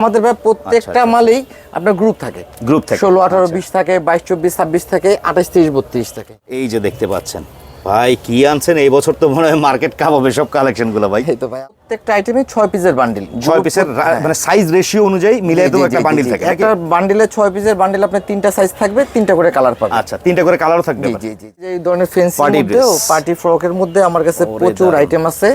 আমাদের ভাই প্রত্যেকটা আচ্ছা। মালেই আপনার গ্রুপ থাকে। গ্রুপ থেকে ষোলো আঠারো আচ্ছা। বিশ থাকে বাইশ চব্বিশ ছাব্বিশ থাকে আঠাশ তিরিশ বত্রিশ থাকে। এই যে দেখতে পাচ্ছেন ভাই কি আনছেন? এই বছর তো মনে হয় মার্কেট কাঁপাবে সব কালেকশনগুলো ভাই। এই তো ভাই প্রত্যেকটা আইটেমে ছয় পিসের বান্ডিল ছয় পিসের মানে সাইজ রেশিও অনুযায়ী মিলাই তো একটা বান্ডিল থাকে একটা বান্ডিলে ছয় পিসের বান্ডিল আপনার তিনটা সাইজ থাকবে তিনটা করে কালার পাবেন। আচ্ছা তিনটা করে কালারও থাকবে জি জি এই ধরনের ফেন্সি। পার্টি ফ্রকের মধ্যে আমার কাছে প্রচুর আইটেম আছে।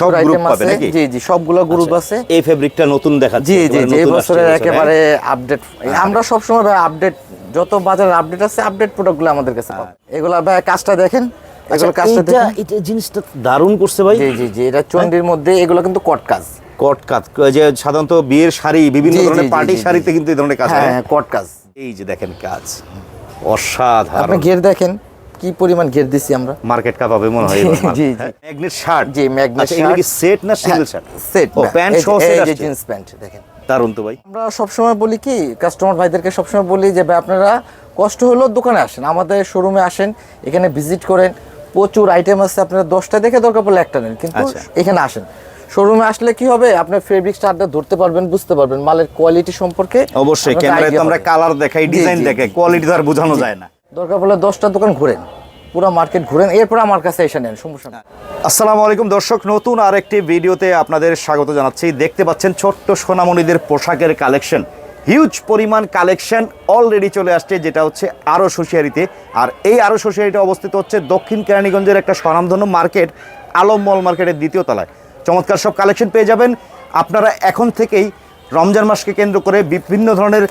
সব আইটেম পাবে নাকি? জি জি সবগুলো গ্রুপ আছে। এই ফেব্রিকটা নতুন দেখাচ্ছে জি জি এই বছরের একেবারে আপডেট আমরা সবসময় ভাই আপডেট যত বাজারের আপডেট আছে আপডেট প্রোডাক্টগুলো আমাদের কাছে পাবেন এগুলা ভাই কাজটা দেখেন হ্যাঁ। এগুলো আচ্ছা, কাজটা দেখেন। এটা জিনিসটা দারুণ করছে ভাই। জি জি জি এটা চন্ডির মধ্যে এগুলো কিন্তু কট কাজ। কট কাট যে সাধারণত বিয়ের শাড়ি বিভিন্ন ধরনের পার্টি। শাড়িতে কিন্তু এই ধরনের কাজ হ্যাঁ। হয় হ্যাঁ কট কাজ। এই যে দেখেন কাজ অসাধারণ। আপনি ঘের দেখেন। কি পরিমাণ ঘের দিছি আমরা? মার্কেট কাপাবে মনে হয় জি, জি। ম্যাগনেট শার্ট জি, magnet আচ্ছা এগুলো কি সেট না সিঙ্গেল শার্ট সেট ও প্যান্ট সহ সেট আসছে? জিন্স প্যান্ট দেখেন। দারুণ তো ভাই। আমরা সবসময় বলি কি কাস্টমার ভাইদেরকে সবসময় বলি যে ভাই আপনারা কষ্ট হলেও দোকানে আসেন আমাদের শোরুমে আসেন এখানে ভিজিট করেন। প্রচুর আইটেম আছে আপনারা দশটা দেখে দরকার পড়লে একটা নেন কিন্তু আচ্ছা। এখানে আসেন। শোরুমে আসলে কি হবে আপনার ফেব্রিক স্টারটা ধরতে পারবেন বুঝতে পারবেন মালের কোয়ালিটি সম্পর্কে অবশ্যই ক্যামেরায় তো আমরা কালার দেখাই ডিজাইন দেখাই কোয়ালিটি তো আর বোঝানো যায় না। দরকার পড়লে দশটা দোকান ঘুরেন, পুরো মার্কেট ঘুরেন, এরপর আমার কাছে এসে নেন, সমস্যা না আসসালামু আলাইকুম দর্শক, নতুন আরেকটি ভিডিওতে আপনাদের স্বাগত জানাচ্ছি। দেখতে পাচ্ছেন ছোট্ট সোনামণিদের পোশাকের কালেকশন। হিউজ পরিমাণ কালেকশন অলরেডি চলে আসছে, যেটা হচ্ছে আরও সোশিয়ারিতে আর এই আরও সোশিয়ারিতে অবস্থিত হচ্ছে দক্ষিণ কেরানীগঞ্জের একটা স্বনামধন্য মার্কেট আলম মল মার্কেটের দ্বিতীয় তলায়। চমৎকার সব কালেকশন পেয়ে যাবেন। আপনারা এখন থেকেই রমজান মাসকে কেন্দ্র করে বিভিন্ন ধরনের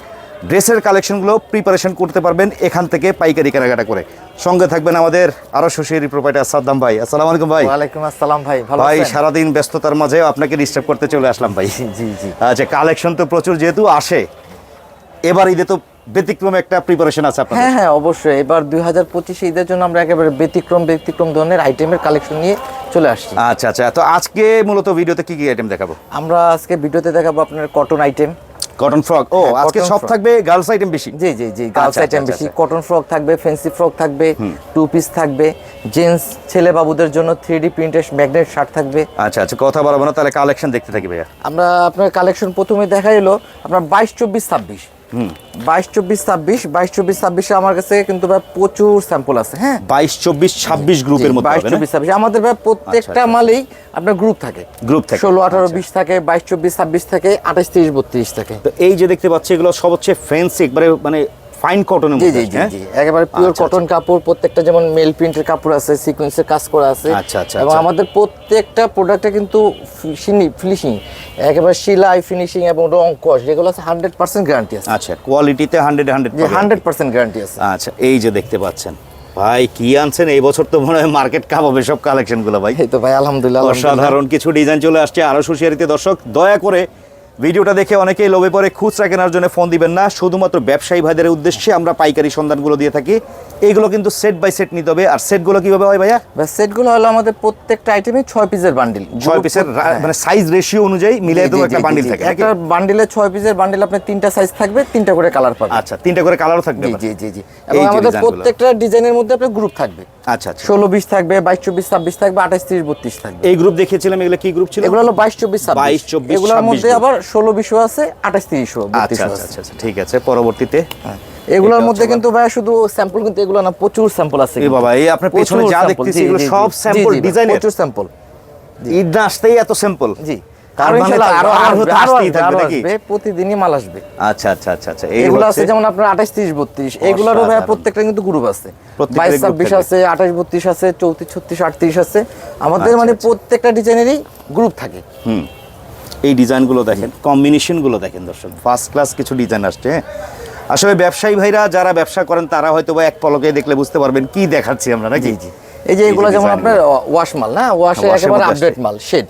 ড্রেসের কালেকশনগুলো প্রিপারেশন করতে পারবেন এখান থেকে পাইকারি কেনাকাটা করে। সঙ্গে থাকবেন আমাদের আরও সোশিয়ারি প্রোপাইটার সাদ্দাম ভাই। আসসালামু আলাইকুম ভাই। ওয়ালাইকুম আসসালাম ভাই ভালো ভাই? সারাদিন ব্যস্ততার মাঝে আপনাকে ডিস্টার্ব করতে চলে আসলাম ভাই। জি জি আচ্ছা কালেকশন তো প্রচুর যেহেতু আসে এবার ঈদে তো ব্যতিক্রম একটা প্রিপারেশন আছে আপনাদের। হ্যাঁ হ্যাঁ অবশ্যই। এবার দুই হাজার পঁচিশে ঈদের জন্য আমরা একেবারে ব্যতিক্রম ব্যতিক্রম ধরনের আইটেমের কালেকশন নিয়ে চলে আসছি। আচ্ছা আচ্ছা। তো আজকে মূলত ভিডিওতে কি কি আইটেম দেখাবো? আমরা আজকে ভিডিওতে দেখাবো আপনার কটন আইটেম কটন ফ্রক ও হ্যাঁ, আজকে সব থাকবে গার্লস আইটেম বেশি? জি জি জি গার্লস আচ্ছা, আইটেম আচ্ছা, বেশি। আচ্ছা। কটন ফ্রক থাকবে ফ্যান্সি ফ্রক থাকবে টু পিস থাকবে জেন্টস ছেলে বাবুদের জন্য three D printed magnet shirt থাকবে। আচ্ছা আচ্ছা কথা বলব না তাহলে কালেকশন দেখতে থাকি ভাইয়া। আমরা আপনার কালেকশন প্রথমে দেখা এলো আপনার বাইশ চব্বিশ ছাব্বিশ। বাইশ চব্বিশ ছাব্বিশ। বাইশ চব্বিশ ছাব্বিশে আমার কাছে কিন্তু ভাই প্রচুর স্যাম্পল আছে হ্যাঁ? বাইশ চব্বিশ ছাব্বিশ গ্রুপের মধ্যে বাইশ চব্বিশ ছাব্বিশ। আমাদের ভাই প্রত্যেকটা আচ্ছা। মালেই আপনার গ্রুপ থাকে। গ্রুপ থাকে। ষোলো আঠারো আচ্ছা। বিশ থাকে বাইশ চব্বিশ ছাব্বিশ থাকে আঠাশ তিরিশ বত্রিশ থাকে। তো এই যে দেখতে পাচ্ছি এগুলো সব হচ্ছে ফ্যান্সি একবারে মানে ফাইন কটনের মধ্যে জি জি হ্যাঁ? জি। একেবারে পিওর আচ্ছা, কটন কাপড় প্রত্যেকটা যেমন মেল প্রিন্টের কাপড় আছে সিকোয়েন্সের কাজ করা আছে। আচ্ছা, আচ্ছা, এবং আচ্ছা। আমাদের প্রত্যেকটা প্রোডাক্টে কিন্তু ফিনিশিং একেবারে সেলাই ফিনিশিং এবং রং কস যেগুলো আছে হান্ড্রেড পার্সেন্ট গ্যারান্টি আছে। আচ্ছা কোয়ালিটিতে hundred hundred hundred percent guarantee আছে। আচ্ছা এই যে দেখতে পাচ্ছেন ভাই কি আনছেন? এই বছর তো মনে হয় মার্কেট কাঁপাবে সব কালেকশনগুলো ভাই। এই তো ভাই আলহামদুলিল্লাহ আলহামদুলিল্লাহ। অসাধারণ কিছু ডিজাইন চলে আসছে আরও সুশিয়ারিতে। দর্শক দয়া করে ভিডিওটা দেখে অনেকেই লোভে পরে খুচরা কেনার জন্য ফোন দিবেন না। শুধুমাত্র ব্যবসায়ী ভাইদের উদ্দেশ্যে আমরা পাইকারি সন্ধানগুলো দিয়ে থাকি। এইগুলো কিন্তু সেট বাই সেট নিতে হবে। আর সেটগুলো কীভাবে হয় ভাইয়া? সেটগুলো হলো আমাদের প্রত্যেকটা আইটেমে ছয় পিসের বান্ডিল ছয় পিসের মানে সাইজ রেশিও অনুযায়ী মিলিয়ে তো একটা বান্ডিল থাকে? একটা বান্ডিলে ছয় পিসের বান্ডিল আপনার তিনটা সাইজ থাকবে তিনটা করে কালার পাবেন আচ্ছা তিনটা করে কালারও থাকবে জি জি জি এবং আমাদের প্রত্যেকটা ডিজাইনের মধ্যে আপনার গ্রুপ থাকবে। আচ্ছা আচ্ছা। ষোলো বিশ থাকবে বাইশ চব্বিশ ছাব্বিশ থাকবে আঠাশ তিরিশ বত্রিশ থাকবে। এই গ্রুপ দেখিয়েছিলাম এগুলো কি গ্রুপ ছিল? এগুলো হলো বাইশ চব্বিশ 22, 24, এগুলোর মধ্যে আবার ষোলো বিশও আছে আঠাশ তিরিশও আচ্ছা আচ্ছা আচ্ছা ঠিক আছে পরবর্তীতে। এগুলোর মধ্যে কিন্তু ভাই শুধু স্যাম্পল কিন্তু এগুলো না প্রচুর স্যাম্পল আছে এ কিন্তু। বাবা, এই আপনার পেছনে যা দেখতেছি, এগুলো সব design এর? প্রচুর স্যাম্পল ঈদ আসতেই এত সিম্পল জি। প্রতিদিনই মাল আসবে। আচ্ছা আচ্ছা আচ্ছা এই এগুলো হচ্ছে আছে যেমন আপনার আঠাশ তিরিশ বত্রিশ এগুলোরও ভাই প্রত্যেকটা কিন্তু গ্রুপ আছে। বাইশ ছাব্বিশ আছে আঠাশ বত্রিশ আছে চৌত্রিশ ছত্রিশ আটত্রিশ আছে। আমাদের মানে। প্রত্যেকটা ডিজাইনেরই গ্রুপ থাকে। হুম এই ডিজাইনগুলো দেখেন কম্বিনেশনগুলো দেখেন দর্শক ফার্স্ট ক্লাস কিছু ডিজাইন আসছে। হ্যাঁ? আসলে ব্যবসায়ী ভাইরা যারা ব্যবসা করেন তারা হয়তো বা এক পলকে দেখলে বুঝতে পারবেন কি দেখাচ্ছি আমরা নাকি? এই যে এগুলো যেমন আপনার ওয়াশ মাল না? ওয়াশে একেবারে আপডেট মাল শেড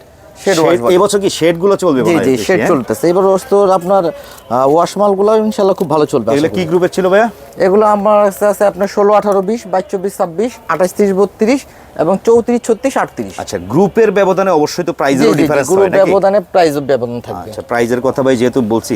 এবছর কি শেডগুলো চলবে জি জি শেড হ্যাঁ? চলতেছে। এবার আপনার ইনশাল্লাহ খুব ভালো চলবে এগুলো কি গ্রুপের ছিল ভাইয়া? এগুলো আমার কাছে আছে আপনার ষোলো আঠারো বিশ বাইশ চব্বিশ ছাব্বিশ আঠাশ তিরিশ বত্রিশ এবং চৌত্রিশ ছত্রিশ আটত্রিশ। আচ্ছা গ্রুপের ব্যবধানে অবশ্যই তো প্রাইজেরও ডিফারেন্স গ্রুপ ব্যবধানে প্রাইস ব্যবধান থাকবে। আচ্ছা প্রাইজের কথা ভাই যেহেতু বলছি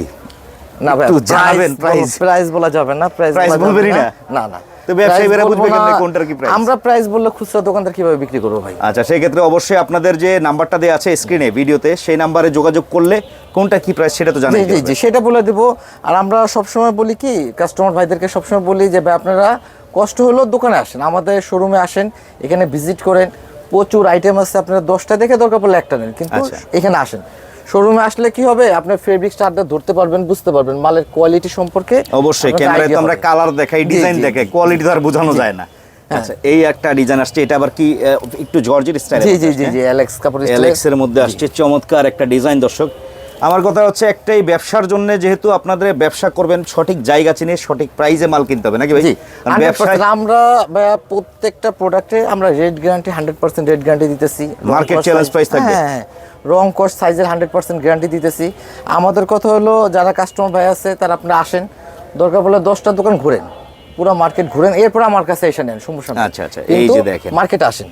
না ভাই জানাবেন প্রাইস প্রাইস বলা যাবে না প্রাইস বলবেনই না? না না। তো ব্যবসায়ীরা বুঝবে কেমনে কোনটার কি price? আমরা প্রাইস বললে খুচরা দোকানদার কীভাবে বিক্রি করব ভাই? আচ্ছা সেই ক্ষেত্রে অবশ্যই আপনাদের যে নাম্বারটা দেওয়া আছে স্ক্রিনে ভিডিওতে সেই নাম্বারে যোগাযোগ করলে কোনটা কি প্রাইস সেটা তো জি সেটা বলে দেবো। আর আমরা সবসময় বলি কি কাস্টমার ভাইদেরকে সবসময় বলি যে ভাই আপনারা কষ্ট হলেও দোকানে আসেন আমাদের শোরুমে আসেন এখানে ভিজিট করেন। প্রচুর আইটেম আছে আপনারা দশটা দেখে দরকার পড়লে একটা নেন কিন্তু আচ্ছা। এখানে আসেন। শোরুমে আসলে কি হবে? আপনি ফেব্রিক স্টারটা ধরতে পারবেন বুঝতে পারবেন মালের কোয়ালিটি সম্পর্কে অবশ্যই ক্যামেরায় তো আমরা কালার দেখাই ডিজাইন দেখে দেখাই কোয়ালিটি তো আর বোঝানো যায় না। আচ্ছা এই একটা ডিজাইন আসছে এটা আবার কি একটু জর্জের style G G G G Alex কাপড় এলএক্স এর মধ্যে আসছে চমৎকার একটা ডিজাইন দর্শক। আমার কথা হচ্ছে একটাই ব্যবসার জন্য যেহেতু আপনাদের ব্যবসা করবেন সঠিক জায়গা চিনে সঠিক প্রাইজে মাল কিনতে হবে নাকি ভাই? ব্যবসায় আমরা প্রত্যেকটা প্রোডাক্টে আমরা red guarantee hundred percent red guarantee দিতেছি। Market challenge price থাকবে। হ্যাঁ রং কস্ট সাইজের হান্ড্রেড পার্সেন্ট গ্যারান্টি দিতেছি। আমাদের কথা হলো যারা কাস্টমার ভাই আছে তারা আপনারা আসেন। দরকার পড়লে দশটা দোকান ঘুরেন। পুরো মার্কেট ঘুরেন এরপর আমার কাছে এসে নেন সমস্যা আচ্ছা, আচ্ছা, এই যে দেখেন। মার্কেট আসেন।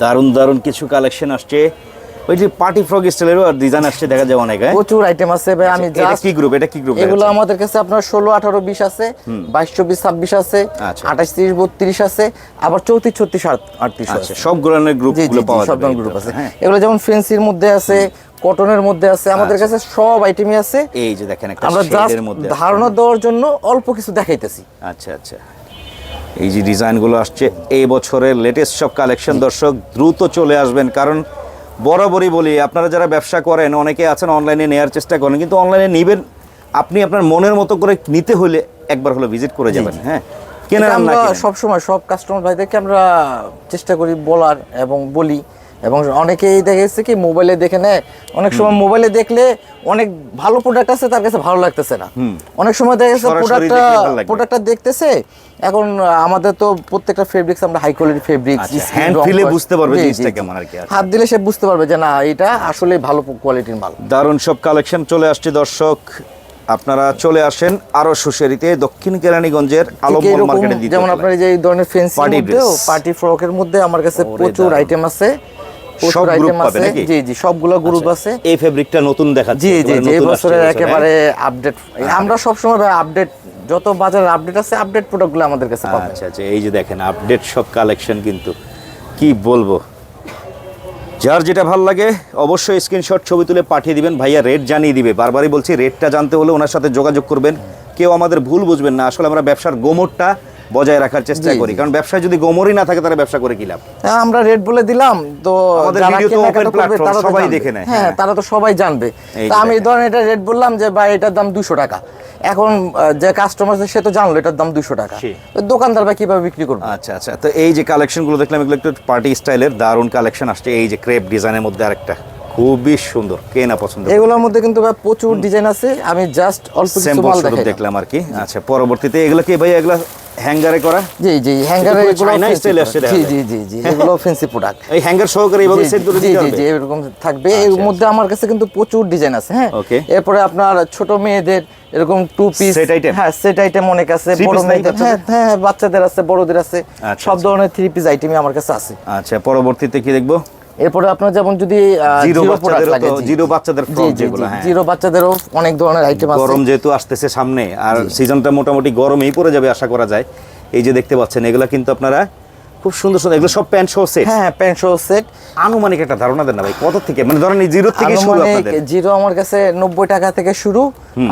দারুণ দারুণ কিছু কালেকশন আসছে। ওই যে পার্টি ফ্রক স্টাইলেরও আর ডিজাইন আসছে দেখা যায় অনেক? প্রচুর আইটেম আছে ভাই আমি এটা কি গ্রুপ এটা কি গ্রুপ এগুলো আমাদের কাছে আপনার ষোলো আঠারো বিশ আছে বাইশ চব্বিশ ছাব্বিশ আছে আচ্ছা। আঠাশ তিরিশ বত্রিশ আছে আবার চৌত্রিশ ছত্রিশ আটত্রিশ আচ্ছা সব ধরনের পাওয়া সব ধরনের গ্রুপ আছে। হ্যাঁ। এগুলো যেমন ফেন্সির মধ্যে আছে কটনের মধ্যে আছে আমাদের কাছে সব আইটেমই আছে। এই যে দেখেন একটা আমরা জাস্ট ধারণা দেওয়ার জন্য অল্প কিছু দেখাইতেছি। আচ্ছা আচ্ছা। এই যে ডিজাইনগুলো আসছে এই বছরের লেটেস্ট সব কালেকশন দর্শক দ্রুত চলে আসবেন কারণ বরাবরই বলি আপনারা যারা ব্যবসা করেন অনেকে আছেন অনলাইনে নেওয়ার চেষ্টা করেন কিন্তু অনলাইনে নেবেন আপনি আপনার মনের মতো করে নিতে হলে একবার হলো ভিজিট করে যাবেন হ্যাঁ? কেনা আমরা সবসময় সব কাস্টমার ভাইদেরকে আমরা চেষ্টা করি বলার এবং বলি এবং অনেকেই দেখেছে কি মোবাইলে দেখে নেয়। অনেক সময় মোবাইলে দেখলে অনেক ভালো প্রোডাক্ট আছে তার কাছে ভালো লাগতেছে না। অনেক সময় দেখা গেছে প্রোডাক্টটা। প্রোডাক্টটা দেখতেছে। এখন আমাদের তো প্রত্যেকটা ফেব্রিক্স আমরা হাই কোয়ালিটি ফেব্রিক্স feel এ বুঝতে পারবে জিনিসটা কেমন আর কি। হাত দিলে সে বুঝতে পারবে যে না এটা আসলে ভালো কোয়ালিটির মাল। দারুণ সব কালেকশন চলে আসছে দর্শক। আপনারা চলে আসেন আরও সুশেরিতে দক্ষিণ কেরানীগঞ্জের আলমমল মার্কেটে যেমন আপনার এই যে এই ধরনের Party পার্টি ফ্রকের মধ্যে আমার কাছে প্রচুর আইটেম আছে। সব প্রচুর group আইটেম পাবে নাকি? জি জি সবগুলো গ্রুপ আছে। এই ফেব্রিকটা নতুন দেখাচ্ছে জি জি এই বছরের একেবারে আপডেট আমরা সবসময় আপডেট যত বাজারের আপডেট আছে আপডেট প্রোডাক্টগুলো আমাদের কাছে হ্যাঁ? পাবেন। আচ্ছা আচ্ছা এই যে দেখেন আপডেট সব কালেকশন কিন্তু। কি বলব? যার যেটা ভালো লাগে অবশ্যই স্ক্রিনশট ছবি তুলে পাঠিয়ে দিবেন। ভাইয়া রেট জানিয়ে দিবে। বারবারই বলছি রেটটা জানতে হলে ওনার সাথে যোগাযোগ করবেন। কেউ আমাদের ভুল বুঝবেন না। আসলে আমরা ব্যবসার গোমরটা বজায় রাখার চেষ্টা করি। কারণ ব্যবসায় যদি গোমরই না থাকে তারা ব্যবসা করে কি লাভ? হ্যাঁ, আমরা রেট বলে দিলাম তো আমাদের তো সবাই দেখে নেয়, হ্যাঁ হ্যাঁ। তারা তো সবাই জানবে। যে আমি এই ধরনের এটা রেট বললাম যে ভাই এটার দাম দুশো টাকা। এখন যে কাস্টমার সে তো জানলো এটার দাম দুশো টাকা। দোকানদার ভাই কীভাবে বিক্রি করবে? আচ্ছা আচ্ছা। তো এই যে কালেকশনগুলো দেখলাম এগুলো একটু পার্টি স্টাইলের দারুণ কালেকশন আসছে। এই যে ক্রেপ ডিজাইনের মধ্যে আরেকটা। খুবই সুন্দর কে না পছন্দ? এগুলোর মধ্যে কিন্তু ভাই প্রচুর ডিজাইন আছে। আমি জাস্ট অল্প কিছু মাল দেখলাম আর কি। আচ্ছা পরবর্তীতে এগুলো কি ভাই এগুলো হ্যাঙ্গারে করা? জি জি হ্যাঙ্গারে এগুলো আসছে জি জি জি জি এগুলো ফেন্সি প্রোডাক্ট এই হ্যাঙ্গার সহকারে এইভাবে সেট করে দিতে হবে জি এরকম থাকবে। এর আচ্ছা, মধ্যে আমার কাছে কিন্তু প্রচুর ডিজাইন আছে হ্যাঁ? এরপরে আপনার ছোট মেয়েদের এরকম টু পিস Set item? হ্যাঁ সেট আইটেম অনেক আছে। বড় মেয়েদের হ্যাঁ বাচ্চাদের? হ্যাঁ বাচ্চাদের আছে বড়দের আছে। আচ্ছা, সব আচ্ছা। ধরনের থ্রি পিস আইটেমই আমার কাছে আছে। আচ্ছা পরবর্তীতে কি দেখব? এরপরে আপনার যেমন যদি জিরো বাচ্চাদের যেগুলো, হ্যাঁ। জিরো বাচ্চাদেরও অনেক ধরনের আইটেম আছে। গরম যেহেতু আসতেছে সামনে আর সিজনটা মোটামুটি গরমেই পড়ে যাবে আশা করা যায়। এই যে দেখতে পাচ্ছেন এগুলা কিন্তু আপনারা খুব সুন্দর সুন্দর এগুলো সব প্যান্ট সহ সেট হ্যাঁ প্যান্ট সেট আনুমানিক একটা ধারণা দেন না ভাই কত থেকে? মানে ধরেন এই জিরো থেকে শুরু আপনাদের। জিরো আমার কাছে নব্বই টাকা থেকে শুরু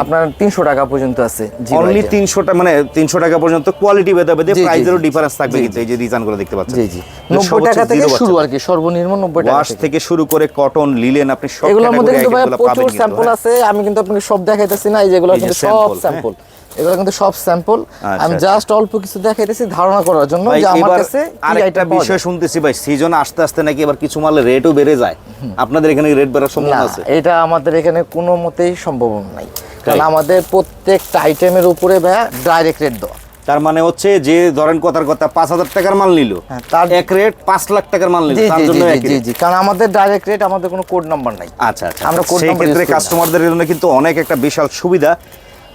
আপনার তিনশো টাকা পর্যন্ত আছে অনলি item। তিনশো টাকা মানে তিনশো টাকা পর্যন্ত কোয়ালিটি ভেদে ভেদে প্রাইসেরও ডিফারেন্স থাকবে কিন্তু এই যে ডিজাইনগুলো দেখতে পাচ্ছেন। জি জি। এগুলো সব নব্বই হচ্ছে টাকা থেকে শুরু আর কি সর্বনিম্ন নব্বই টাকা ওয়াশ থেকে। শুরু করে কটন লিলেন আপনি সব এগুলোর মধ্যে কিন্তু ভাই প্রচুর স্যাম্পল। আছে আমি কিন্তু আপনাকে সব দেখাইতেছি না এই যেগুলো কিন্তু সব। স্যাম্পল এগুলো কিন্তু সব স্যাম্পল আচ্ছা, আমি আচ্ছা। জাস্ট অল্প কিছু দেখাইতেছি ধারণা করার জন্য যে আমার কাছে আরেকটা বিষয় শুনতেছি ভাই সিজন আস্তে আস্তে নাকি এবার কিছু মালের রেটও বেড়ে যায়। আপনাদের এখানে রেট বেড়ার সম্ভাবনা আছে? এটা আমাদের এখানে কোনো মতেই সম্ভব নাই। কারণ আমাদের প্রত্যেকটা আইটেমের উপরে ভাইয়া ডাইরেক্ট রেট দেওয়া। তার মানে হচ্ছে যে ধরেন কথার কথা পাঁচ হাজার টাকার মাল নিল। হ্যাঁ, তার- এক রেট পাঁচ লাখ টাকার মাল নিল তার জন্য জি জি কারণ আমাদের ডাইরেক্ট রেট আমাদের কোনো কোড নাম্বার নাই। আচ্ছা আচ্ছা আমরা সেই ক্ষেত্রে। কাস্টমারদের জন্য কিন্তু অনেক একটা বিশাল সুবিধা।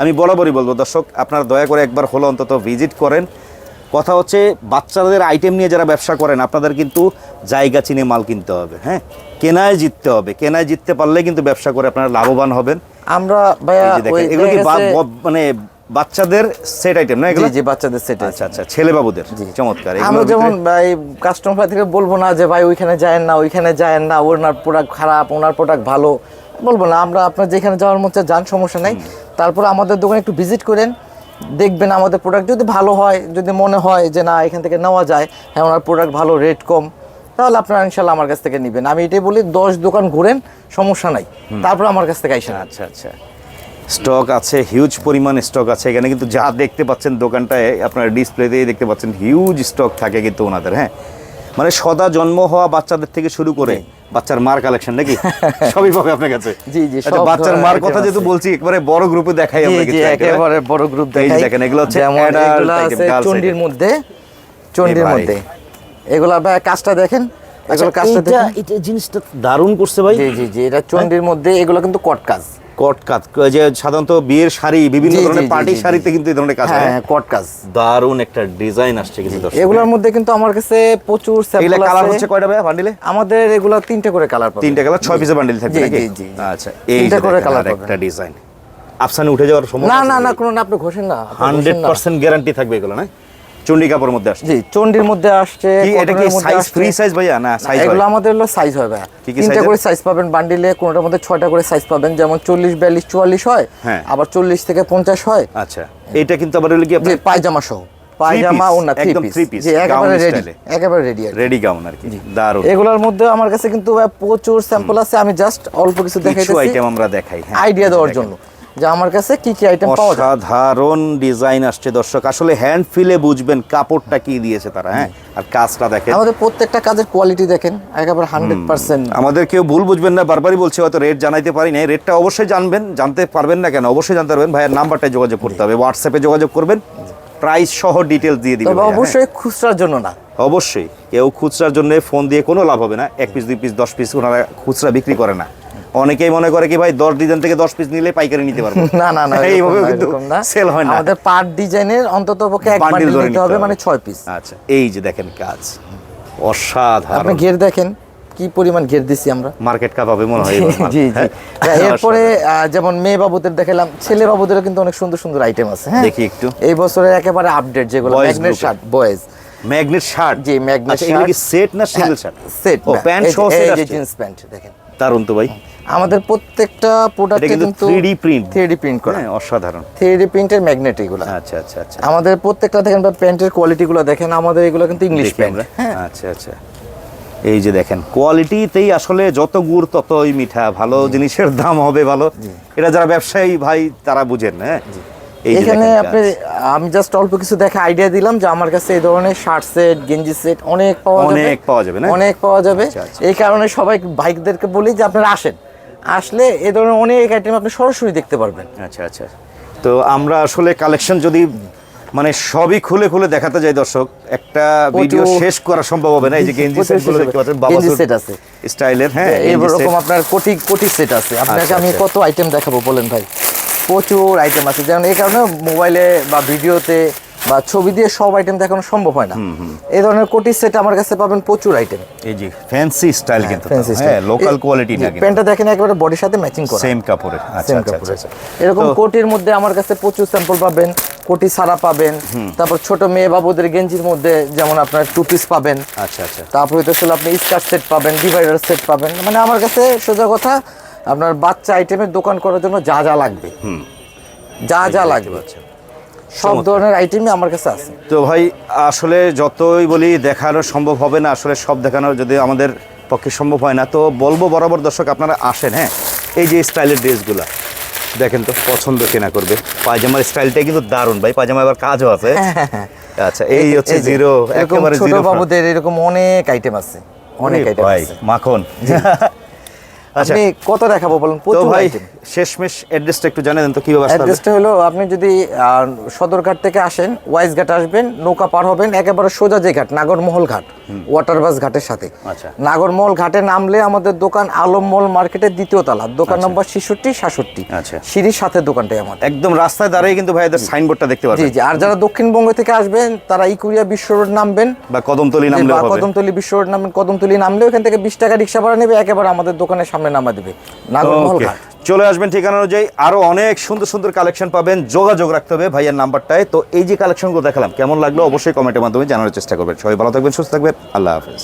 আমি বরাবরই বলব দর্শক আপনারা দয়া করে একবার হলো অন্তত ভিজিট করেন। কথা হচ্ছে বাচ্চাদের আইটেম নিয়ে যারা ব্যবসা করেন আপনাদের কিন্তু জায়গা চিনে মাল কিনতে হবে হ্যাঁ? কেনায় জিততে হবে কেনায় জিততে পারলে কিন্তু ব্যবসা করে আপনারা লাভবান হবেন। আমরা যে এগুলো কি মানে বাচ্চাদের সেট আইটেম না এগুলো? জি বাচ্চাদের সেট আচ্ছা আচ্ছা ছেলে বাবুদের চমৎকার আমরা যেমন ভাই কাস্টমার থেকে বলব না যে ভাই ওইখানে যায়েন না ওইখানে যায়েন না ওনার প্রোডাক্ট খারাপ ওনার প্রোডাক্ট ভালো। বলব না আমরা আপনার যেখানে যাওয়ার মধ্যে যান সমস্যা নাই। তারপর আমাদের দোকানে একটু ভিজিট করেন দেখবেন আমাদের প্রোডাক্ট যদি ভালো হয় যদি মনে হয় যে না এখান থেকে নেওয়া যায় হ্যাঁ ওনার প্রোডাক্ট ভালো রেট কম তাহলে আপনারা ইনশাল্লাহ আমার কাছ থেকে নেবেন। আমি এটাই বলি দশ দোকান ঘুরেন সমস্যা নাই। তারপর আমার কাছ থেকে আইসেন। আচ্ছা আচ্ছা। স্টক আছে হিউজ পরিমাণ স্টক আছে। এখানে কিন্তু যা দেখতে পাচ্ছেন দোকানটায় আপনার ডিসপ্লেতেই দেখতে পাচ্ছেন হিউজ স্টক থাকে কিন্তু ওনাদের হ্যাঁ। মানে সদা জন্ম হওয়া বাচ্চাদের থেকে শুরু করে বাচ্চার মার কালেকশন নাকি? সবই পাবে আপনার কাছে। জি, জি, আচ্ছা, সব বাচ্চার মার কথা যেহেতু বলছি একবারে বড় গ্রুপে দেখাই আমরা জি? একেবারে বড় গ্রুপ দেখাই। দেখেন, এগুলো হচ্ছে যেমন এগুলো আছে চন্ডির মধ্যে চন্ডির মধ্যে। এগুলো ভাই কাজটা দেখেন আচ্ছা, এগুলো কাজটা দেখেন। এটা জিনিসটা দারুণ করছে ভাই। জি জি জি এটা চন্ডির মধ্যে এগুলো কিন্তু কট কাজ। কট ওই যে সাধারণত বিয়ের শাড়ি বিভিন্ন ধরনের পার্টি। শাড়িতে কিন্তু এই ধরনের কাজ হ্যাঁ হয় কট কাজ। দারুণ একটা ডিজাইন আসছে কিন্তু এগুলোর মধ্যে কিন্তু আমার কাছে প্রচুর স্যাম্পল কালার হচ্ছে কয়টা ভাই বান্ডিলে আমাদের এগুলো তিনটে করে কালার পাবেন তিনটা কালার ছয় পিসের বান্ডিল থাকবে নাকি? জি। আচ্ছা এই তিনটা করে পাবেন। একটা ডিজাইন আফসানে উঠে যাওয়ার সময় না না না কোনো না আপনি ঘোষেন না আপনি হান্ড্রেড ঘষেন না। পার্সেন্ট গ্যারান্টি থাকবে এগুলো না? চন্ডি কাপড়ের মধ্যে আসছে। জি চন্ডির মধ্যে আসছে এটা কি সাইজ ফ্রি সাইজ ভাইয়া না সাইজ এগুলো আমাদের হলো সাইজ তিনটা করে সাইজ পাবেন বান্ডিলে কোনটার মধ্যে ছয়টা করে সাইজ পাবেন। যেমন চল্লিশ বিয়াল্লিশ চুয়াল্লিশ হয় হ্যাঁ। আবার চল্লিশ থেকে পঞ্চাশ হয়। আচ্ছা এটা কিন্তু আবার হলো কি আপনার পায়জামা সহ। পায়জামা থ্রি পিস একেবারে রেডি একেবারে রেডি আর রেডি গাউন আর কি দারুণ। এগুলোর মধ্যে আমার কাছে কিন্তু প্রচুর স্যাম্পল আছে আমি জাস্ট অল্প কিছু দেখাইতেছি। আইটেম আমরা দেখাই হ্যাঁ। আইডিয়া দেওয়ার জন্য। যে আমার কাছে কি কি আইটেম পাওয়া যায়? অসাধারণ ডিজাইন আসছে দর্শক। আসলে হ্যান্ড ফিলে বুঝবেন কাপড়টা কি দিয়েছে তারা হ্যাঁ? আর কাজটা দেখেন। আমাদের প্রত্যেকটা কাজের কোয়ালিটি দেখেন একেবারে হান্ড্রেড পার্সেন্ট আমাদের কেউ ভুল বুঝবেন না বারবারই বলছি হয়তো রেট জানাইতে পারি না রেটটা অবশ্যই জানবেন জানতে পারবেন না কেন? অবশ্যই জানতে পারবেন। ভাইয়ের নাম্বারটায় যোগাযোগ করতে হবে হোয়াটসঅ্যাপে যোগাযোগ করবেন। প্রাইস সহ ডিটেলস দিয়ে দিবেন হ্যাঁ? অবশ্যই খুচরার জন্য না। অবশ্যই। কেউ খুচরার জন্য ফোন দিয়ে কোনো লাভ হবে না। এক পিস দুই পিস দশ পিস ওনারা খুচরা বিক্রি করে না। অনেকেই মনে করে কি ভাই দশ ডিজাইন থেকে দশ পিস নিলে পাইকারি নিতে পারব? না না না এইভাবে কিন্তু সেল হয় না। আমাদের পার ডিজাইনের অন্তত পক্ষে এক বান্ডিল নিতে হবে। মানে ছয় পিস আচ্ছা এই যে দেখেন কাজ অসাধারণ। আপনি ঘের দেখেন কি পরিমাণ ঘের দিছি আমরা? মার্কেট কাপ হবে মনে হয় জি জি। হ্যাঁ। এরপরে যেমন মেয়ে বাবুদের দেখালাম ছেলে বাবুদেরও কিন্তু অনেক সুন্দর সুন্দর আইটেম আছে হ্যাঁ? দেখি একটু। এই বছরের একেবারে আপডেট যেগুলো magnet shirt boys magnet shirt জি ম্যাগনেট আচ্ছা এগুলো কি সেট না সিঙ্গেল শার্ট সেট ও প্যান্ট সহ সেট আসছে। জিন্স প্যান্ট দেখেন। দারুণ তো ভাই। আমাদের প্রত্যেকটা প্রোডাক্টে কিন্তু কিন্তু 3D print 3D প্রিন্ট করা। হ্যাঁ অসাধারণ। 3D প্রিন্টের ম্যাগনেট এগুলো। আচ্ছা আচ্ছা আচ্ছা। আমাদের প্রত্যেকটা দেখেন বা প্যান্টের কোয়ালিটি গুলো দেখেন আমাদের এগুলো কিন্তু ইংলিশ প্যান্ট আচ্ছা আচ্ছা। এই যে দেখেন কোয়ালিটিতেই আসলে যত গুড় ততই মিঠা ভালো জিনিসের দাম হবে ভালো। এটা যারা ব্যবসায়ী ভাই তারা বুঝেন হ্যাঁ? এখানে আপনি আমি জাস্ট অল্প কিছু দেখে আইডিয়া দিলাম যে আমার কাছে এই ধরনের শার্ট সেট গেঞ্জি সেট অনেক পাওয়া যাবে। অনেক পাওয়া যাবে না? অনেক পাওয়া যাবে। আচ্ছা, আচ্ছা। এই কারণে সবাই বাইকদেরকে বলি যে আপনারা আসেন। আসলে এ ধরনের অনেক আইটেম আপনি সরাসরি দেখতে পারবেন আচ্ছা আচ্ছা তো আমরা আসলে কালেকশন যদি মানে সবই খুলে খুলে দেখাতে যাই দর্শক একটা ভিডিও শেষ করা সম্ভব হবে না এই যে গেঞ্জি সেটগুলো দেখতে। পাচ্ছেন বাবা set আছে। স্টাইলের হ্যাঁ set। আপনার কোটি কোটি সেট আছে আপনাকে আচ্ছা, আমি আচ্ছা। কত আইটেম দেখাবো বলেন ভাই প্রচুর আইটেম আছে যেমন এই কারণে মোবাইলে বা ভিডিওতে বা ছবি দিয়ে সব আইটেম দেখানো সম্ভব হয় না। এই ধরনের কোটি সেট আমার কাছে পাবেন প্রচুর আইটেম এই যে ফ্যান্সি স্টাইল কিন্তু হ্যাঁ লোকাল কোয়ালিটি না প্যান্টটা দেখেন একেবারে বডির সাথে ম্যাচিং করা। সেম কাপড়ের। আচ্ছা আচ্ছা আচ্ছা। এরকম কোটির মধ্যে আমার কাছে প্রচুর স্যাম্পল পাবেন কোটি সারা পাবেন তারপর ছোট মেয়ে বাবুদের গেঞ্জির মধ্যে যেমন আপনার টু পিস পাবেন। আচ্ছা আচ্ছা। তারপরে আসলে আপনি স্কার্ট সেট পাবেন ডিভাইডার সেট পাবেন। মানে আমার কাছে সোজা কথা আপনার বাচ্চা আইটেমের দোকান করার জন্য যা যা লাগবে। যা যা লাগবে। সব ধরনের আইটেমই আমার কাছে আছে। তো ভাই আসলে যতই বলি দেখানো সম্ভব হবে না। আসলে সব দেখানো যদি আমাদের পক্ষে সম্ভব হয় না তো বলব বরাবর দর্শক আপনারা আসেন হ্যাঁ? এই যে স্টাইলের ড্রেসগুলা দেখেন তো পছন্দ কেনা করবে। পায়জামার স্টাইলটাই কিন্তু দারুণ। ভাই পায়জামা এবার কাজও আছে। আচ্ছা এই হচ্ছে জিরো একেবারে জিরো বাবুদের এরকম অনেক আইটেম আছে। অনেক আইটেম আছে। মাখন। আপনি কত দেখাবো বলুন? প্রচুর ভাই আইটেম শেষমেশ অ্যাড্রেসটা একটু জানেন তো কীভাবে আসতে অ্যাড্রেসটা হলো আপনি যদি সদরঘাট থেকে আসেন ওয়াইজ ঘাট আসবেন নৌকা পার হবেন একেবারে সোজা যে ঘাট নাগরমহল ঘাট ওয়াটারবাস ঘাটের সাথে। আচ্ছা। নাগরমহল ঘাটে নামলে আমাদের দোকান আলমমল মার্কেটের দ্বিতীয় তলা দোকান নম্বর ছেষট্টি সাতষট্টি। আচ্ছা। সিঁড়ির সাথে দোকানটাই আমাদের। একদম রাস্তায় দাঁড়িয়ে কিন্তু ভাইদের সাইনবোর্ডটা দেখতে জি পারবেন। জি। আর যারা দক্ষিণবঙ্গ থেকে আসবেন তারা ইকুরিয়া বিশ্ব রোড নামবেন। বা কদমতলি জি, নামলেও বা কদমতলি বিশ্ব রোড নামবেন কদমতলি নামলে ওখান থেকে বিশ টাকা রিক্সা ভাড়া নেবে একেবারে আমাদের দোকানের সামনে নামা দেবে। চলে আসবেন ঠিকানা অনুযায়ী। আরও অনেক সুন্দর সুন্দর কালেকশন পাবেন। যোগাযোগ রাখতে হবে ভাইয়ের নাম্বারটায়। তো এই যে কালেকশনগুলো দেখালাম কেমন লাগল অবশ্যই কমেন্টের মাধ্যমে জানার চেষ্টা করবেন। সবাই ভালো থাকবেন সুস্থ থাকবেন। আল্লাহ হাফেজ।